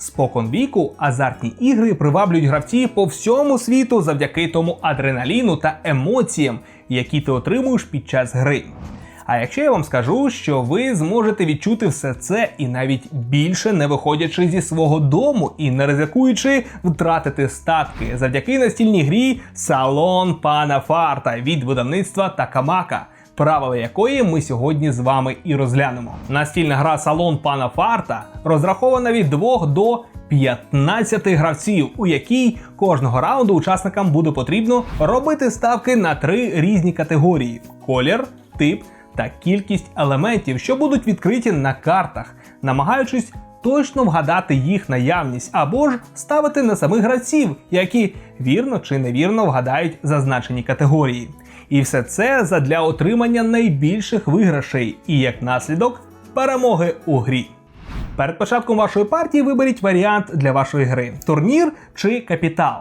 Спокон віку азартні ігри приваблюють гравців по всьому світу завдяки тому адреналіну та емоціям, які ти отримуєш під час гри. А якщо я вам скажу, що ви зможете відчути все це і навіть більше не виходячи зі свого дому і не ризикуючи втратити статки завдяки настільній грі Салон Пана Фарта від видавництва Такамака. Правила якої ми сьогодні з вами і розглянемо. Настільна гра Салон Пана Фарта розрахована від 2 до 15 гравців, у якій кожного раунду учасникам буде потрібно робити ставки на три різні категорії: колір, тип та кількість елементів, що будуть відкриті на картах, намагаючись точно вгадати їх наявність або ж ставити на самих гравців, які вірно чи невірно вгадають зазначені категорії. І все це задля отримання найбільших виграшей і як наслідок перемоги у грі. Перед початком вашої партії виберіть варіант для вашої гри: турнір чи капітал.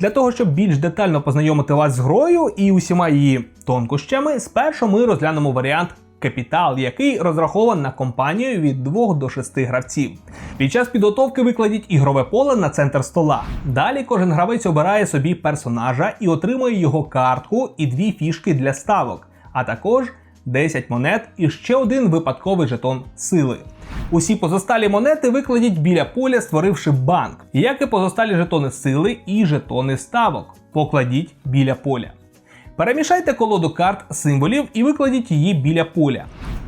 Для того, щоб більш детально познайомити вас з грою і усіма її тонкощами, спершу ми розглянемо варіант капітал, який розрахований на компанію від 2 до 6 гравців. Під час підготовки викладіть ігрове поле на центр стола. Далі кожен гравець обирає собі персонажа і отримує його картку і дві фішки для ставок, а також 10 монет і ще один випадковий жетон сили. Усі позосталі монети викладіть біля поля, створивши банк, як і позосталі жетони сили і жетони ставок. Покладіть біля поля. Перемішайте колоду карт символів і викладіть її біля поля.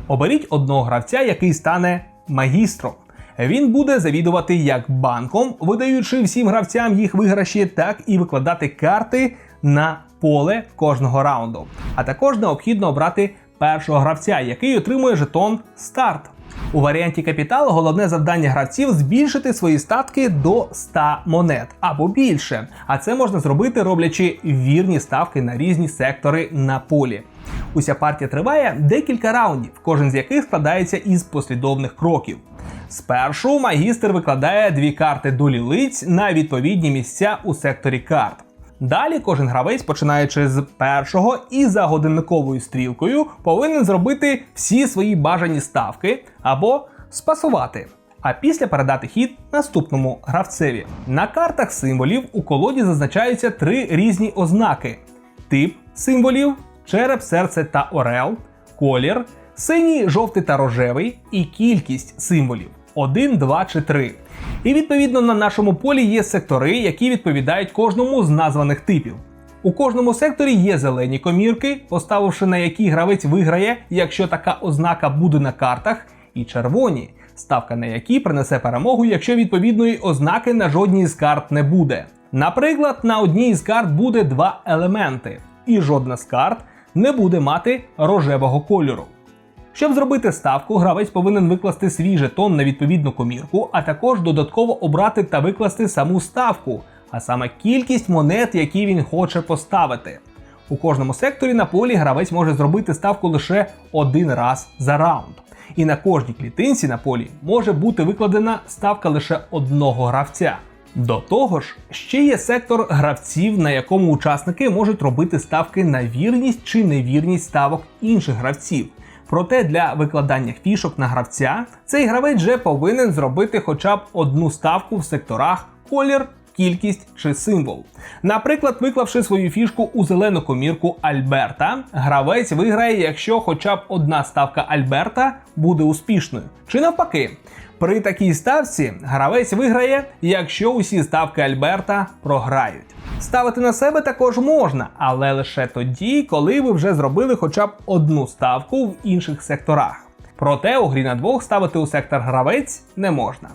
Оберіть одного гравця, який стане магістром. Він буде завідувати як банком, видаючи всім гравцям їх виграші, так і викладати карти на поле кожного раунду. А також необхідно обрати першого гравця, який отримує жетон старт. У варіанті капіталу головне завдання гравців збільшити свої статки до 100 монет або більше. А це можна зробити, роблячи вірні ставки на різні сектори на полі. Уся партія триває декілька раундів, кожен з яких складається із послідовних кроків. Спершу магістр викладає дві карти долі лиць на відповідні місця у секторі карт. Далі кожен гравець, починаючи з першого і за годинниковою стрілкою, повинен зробити всі свої бажані ставки або спасувати. А після передати хід наступному гравцеві. На картах символів у колоді зазначаються три різні ознаки: тип символів, череп, серце та орел, колір, синій, жовтий та рожевий і кількість символів 1, 2 чи 3. І відповідно на нашому полі є сектори, які відповідають кожному з названих типів. У кожному секторі є зелені комірки, поставивши на які гравець виграє, якщо така ознака буде на картах, і червоні, ставка на які принесе перемогу, якщо відповідної ознаки на жодній з карт не буде. Наприклад, на одній з карт буде два елементи, і жодна з карт не буде мати рожевого кольору. Щоб зробити ставку, гравець повинен викласти свій жетон на відповідну комірку, а також додатково обрати та викласти саму ставку, а саме кількість монет, які він хоче поставити. У кожному секторі на полі гравець може зробити ставку лише один раз за раунд. І на кожній клітинці на полі може бути викладена ставка лише одного гравця. До того ж, ще є сектор гравців, на якому учасники можуть робити ставки на вірність чи невірність ставок інших гравців. Проте для викладання фішок на гравця цей гравець вже повинен зробити хоча б одну ставку в секторах колір, кількість чи символ. Наприклад, виклавши свою фішку у зелену комірку Альберта, гравець виграє, якщо хоча б одна ставка Альберта буде успішною. Чи навпаки, при такій ставці гравець виграє, якщо усі ставки Альберта програють. Ставити на себе також можна, але лише тоді, коли ви вже зробили хоча б одну ставку в інших секторах. Проте у грі на двох ставити у сектор гравець не можна.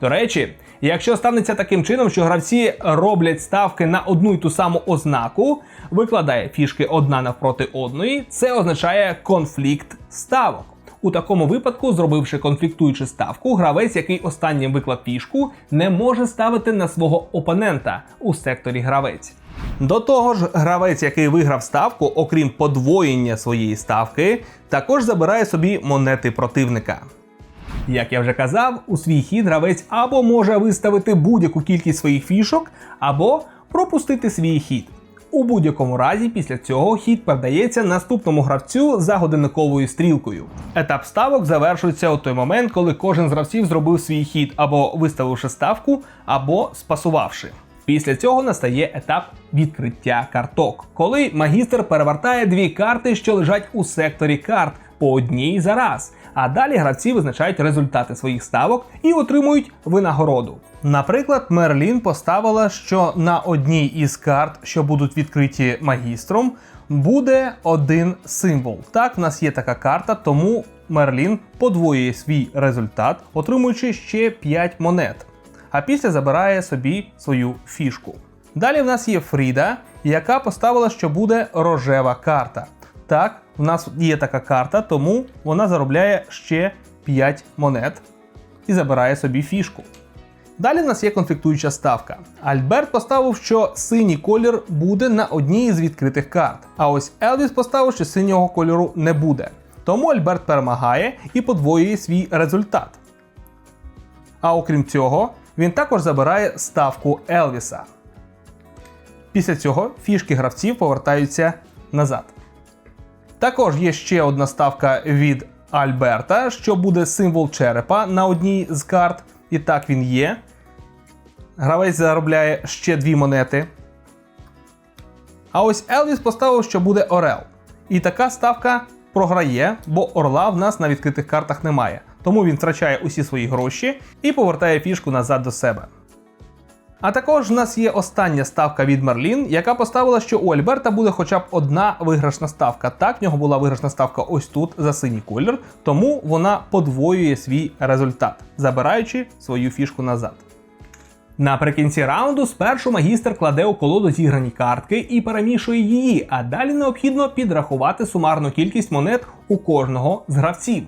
До речі, якщо станеться таким чином, що гравці роблять ставки на одну й ту саму ознаку, викладає фішки одна навпроти одної, це означає конфлікт ставок. У такому випадку, зробивши конфліктуючу ставку, гравець, який останнім виклав фішку, не може ставити на свого опонента у секторі гравець. До того ж, гравець, який виграв ставку, окрім подвоєння своєї ставки, також забирає собі монети противника. Як я вже казав, у свій хід гравець або може виставити будь-яку кількість своїх фішок, або пропустити свій хід. У будь-якому разі, після цього хід передається наступному гравцю за годинниковою стрілкою. Етап ставок завершується у той момент, коли кожен з гравців зробив свій хід або виставивши ставку, або спасувавши. Після цього настає етап відкриття карток, коли магістр перевертає дві карти, що лежать у секторі карт, по одній за раз. А далі гравці визначають результати своїх ставок і отримують винагороду. Наприклад, Мерлін поставила, що на одній із карт, що будуть відкриті магістром, буде один символ. Так, в нас є така карта, тому Мерлін подвоює свій результат, отримуючи ще 5 монет. А після забирає собі свою фішку. Далі в нас є Фріда, яка поставила, що буде рожева карта. Так, в нас є така карта, тому вона заробляє ще 5 монет і забирає собі фішку. Далі в нас є конфліктуюча ставка. Альберт поставив, що синій колір буде на одній із відкритих карт. А ось Елвіс поставив, що синього кольору не буде. Тому Альберт перемагає і подвоює свій результат. А окрім цього, він також забирає ставку Елвіса. Після цього фішки гравців повертаються назад. Також є ще одна ставка від Альберта, що буде символ черепа на одній з карт. І так він є. Гравець заробляє ще дві монети. А ось Елвіс поставив, що буде Орел. І така ставка програє, бо орла в нас на відкритих картах немає. Тому він втрачає усі свої гроші і повертає фішку назад до себе. А також в нас є остання ставка від Мерлін, яка поставила, що у Альберта буде хоча б одна виграшна ставка. Так, в нього була виграшна ставка ось тут за синій колір, тому вона подвоює свій результат, забираючи свою фішку назад. Наприкінці раунду спершу магістр кладе у колоду зіграні картки і перемішує її, а далі необхідно підрахувати сумарну кількість монет у кожного з гравців.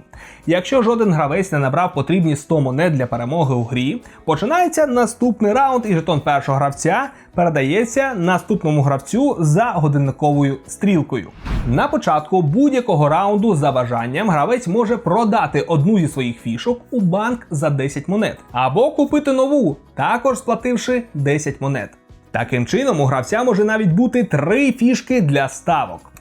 Якщо жоден гравець не набрав потрібні 100 монет для перемоги у грі, починається наступний раунд, і жетон першого гравця передається наступному гравцю за годинниковою стрілкою. На початку будь-якого раунду за бажанням гравець може продати одну зі своїх фішок у банк за 10 монет або купити нову, також сплативши 10 монет. Таким чином, у гравця може навіть бути три фішки для ставок.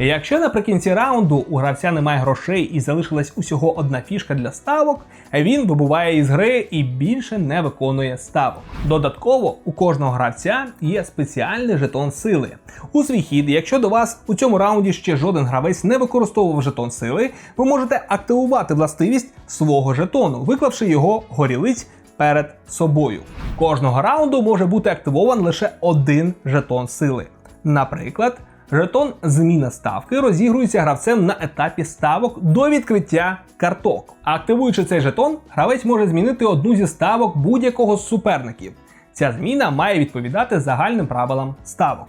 Якщо наприкінці раунду у гравця немає грошей і залишилась усього одна фішка для ставок, він вибуває із гри і більше не виконує ставок. Додатково у кожного гравця є спеціальний жетон сили. У свій хід, якщо до вас у цьому раунді ще жоден гравець не використовував жетон сили, ви можете активувати властивість свого жетону, виклавши його горілиць перед собою. Кожного раунду може бути активован лише один жетон сили. Наприклад, жетон зміна ставки розігрується гравцем на етапі ставок до відкриття карток. Активуючи цей жетон, гравець може змінити одну зі ставок будь-якого з суперників. Ця зміна має відповідати загальним правилам ставок.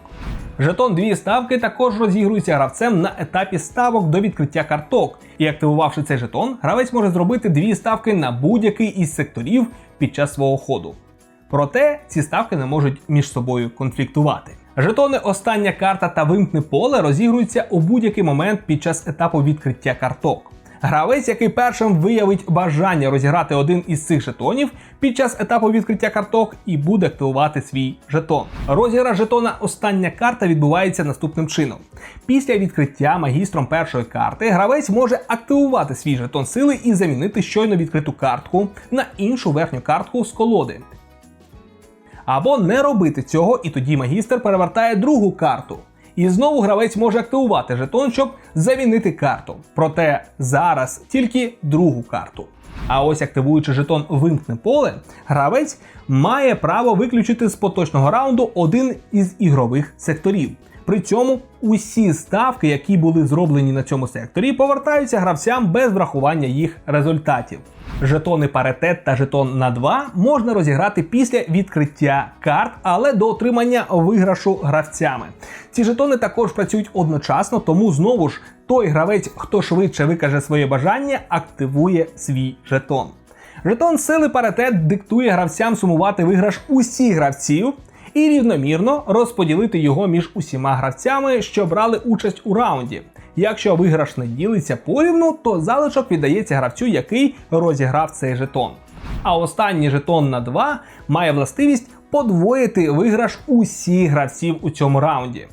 Жетон дві ставки також розігрується гравцем на етапі ставок до відкриття карток, і активувавши цей жетон, гравець може зробити дві ставки на будь-який із секторів під час свого ходу. Проте ці ставки не можуть між собою конфліктувати. Жетони остання карта та вимкне поле розігруються у будь-який момент під час етапу відкриття карток. Гравець, який першим виявить бажання розіграти один із цих жетонів під час етапу відкриття карток і буде активувати свій жетон. Розіграш жетона остання карта відбувається наступним чином. Після відкриття магістром першої карти гравець може активувати свій жетон сили і замінити щойно відкриту картку на іншу верхню картку з колоди. Або не робити цього, і тоді магістр перевертає другу карту. І знову гравець може активувати жетон, щоб замінити карту. Проте зараз тільки другу карту. А ось активуючи жетон вимкне поле, гравець має право виключити з поточного раунду один із ігрових секторів. При цьому усі ставки, які були зроблені на цьому секторі, повертаються гравцям без врахування їх результатів. Жетони паритет та жетон на 2 можна розіграти після відкриття карт, але до отримання виграшу гравцями. Ці жетони також працюють одночасно, тому знову ж той гравець, хто швидше викаже своє бажання, активує свій жетон. Жетон сили паритет диктує гравцям сумувати виграш усіх гравців і рівномірно розподілити його між усіма гравцями, що брали участь у раунді. Якщо виграш не ділиться порівну, то залишок віддається гравцю, який розіграв цей жетон. А останній жетон на 2 має властивість подвоїти виграш усіх гравців у цьому раунді.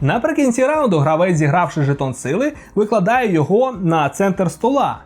Наприкінці раунду гравець, зігравши жетон сили, викладає його на центр стола.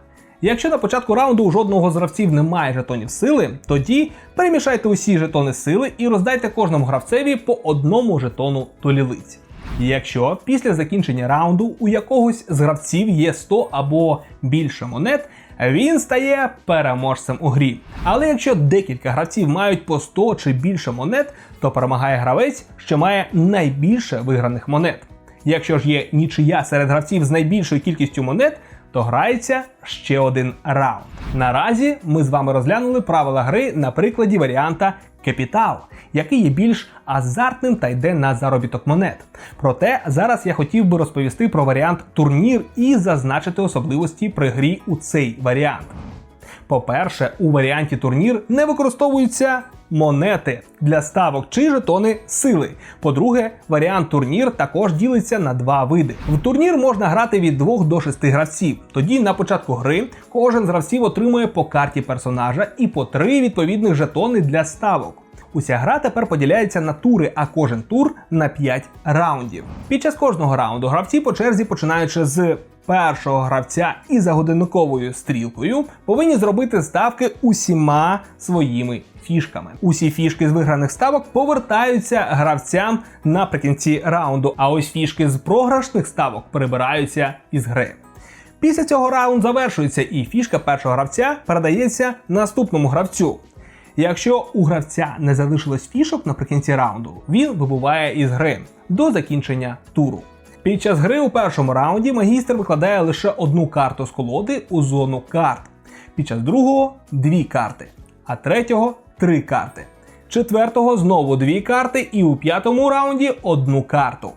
Якщо на початку раунду у жодного з гравців немає жетонів сили, тоді перемішайте усі жетони сили і роздайте кожному гравцеві по одному жетону толілиць. Якщо після закінчення раунду у якогось з гравців є 100 або більше монет, він стає переможцем у грі. Але якщо декілька гравців мають по 100 чи більше монет, то перемагає гравець, що має найбільше виграних монет. Якщо ж є нічия серед гравців з найбільшою кількістю монет, то грається ще один раунд. Наразі ми з вами розглянули правила гри на прикладі варіанта Капітал, який є більш азартним та йде на заробіток монет. Проте зараз я хотів би розповісти про варіант турнір і зазначити особливості при грі у цей варіант. По-перше, у варіанті турнір не використовуються монети для ставок чи жетони сили. По-друге, варіант турнір також ділиться на два види. В турнір можна грати від 2 до 6 гравців. Тоді на початку гри кожен з гравців отримує по карті персонажа і по три відповідних жетони для ставок. Уся гра тепер поділяється на тури, а кожен тур на 5 раундів. Під час кожного раунду гравці по черзі, починаючи з першого гравця і за годинниковою стрілкою, повинні зробити ставки усіма своїми фішками. Усі фішки з виграних ставок повертаються гравцям наприкінці раунду. А ось фішки з програшних ставок прибираються із гри. Після цього раунд завершується, і фішка першого гравця передається наступному гравцю. Якщо у гравця не залишилось фішок наприкінці раунду, він вибуває із гри до закінчення туру. Під час гри у першому раунді магістр викладає лише одну карту з колоди у зону карт. Під час другого дві карти, а третього три карти. Четвертого знову дві карти, і у п'ятому раунді одну карту.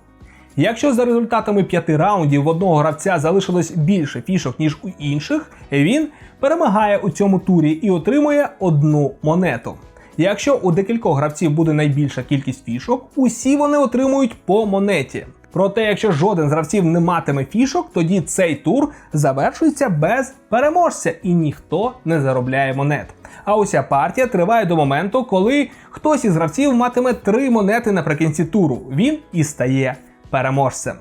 Якщо за результатами п'яти раундів в одного гравця залишилось більше фішок, ніж у інших, він перемагає у цьому турі і отримує одну монету. Якщо у декількох гравців буде найбільша кількість фішок, усі вони отримують по монеті. Проте, якщо жоден з гравців не матиме фішок, тоді цей тур завершується без переможця і ніхто не заробляє монет. А уся партія триває до моменту, коли хтось із гравців матиме три монети наприкінці туру. Він і стає переможцем.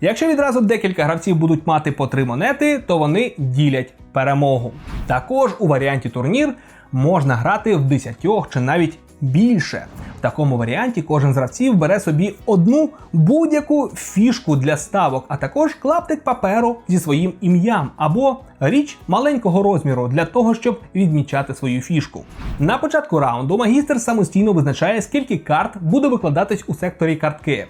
Якщо відразу декілька гравців будуть мати по три монети, то вони ділять перемогу. Також у варіанті турнір можна грати в 10 чи навіть більше. Такому варіанті кожен з гравців бере собі одну будь-яку фішку для ставок, а також клаптик паперу зі своїм ім'ям або річ маленького розміру для того, щоб відмічати свою фішку. На початку раунду магістр самостійно визначає, скільки карт буде викладатись у секторі картки.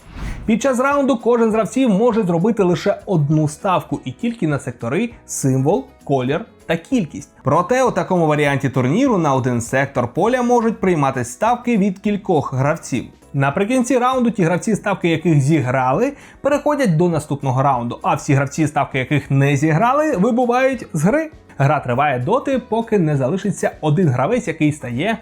Під час раунду кожен з гравців може зробити лише одну ставку і тільки на сектори символ, колір та кількість. Проте у такому варіанті турніру на один сектор поля можуть приймати ставки від кількох гравців. Наприкінці раунду ті гравці, ставки яких зіграли, переходять до наступного раунду, а всі гравці, ставки яких не зіграли, вибувають з гри. Гра триває доти, поки не залишиться один гравець, який стає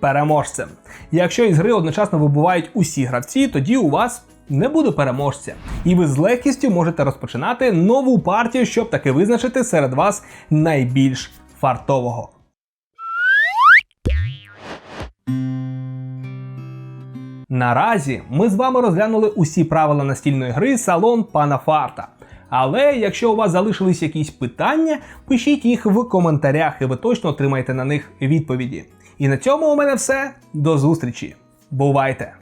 переможцем. Якщо із гри одночасно вибувають усі гравці, тоді у вас не буде переможця, і ви з легкістю можете розпочинати нову партію, щоб таки визначити серед вас найбільш фартового. Наразі ми з вами розглянули усі правила настільної гри салон пана Фарта. Але якщо у вас залишились якісь питання, пишіть їх в коментарях, і ви точно отримаєте на них відповіді. І на цьому у мене все. До зустрічі. Бувайте!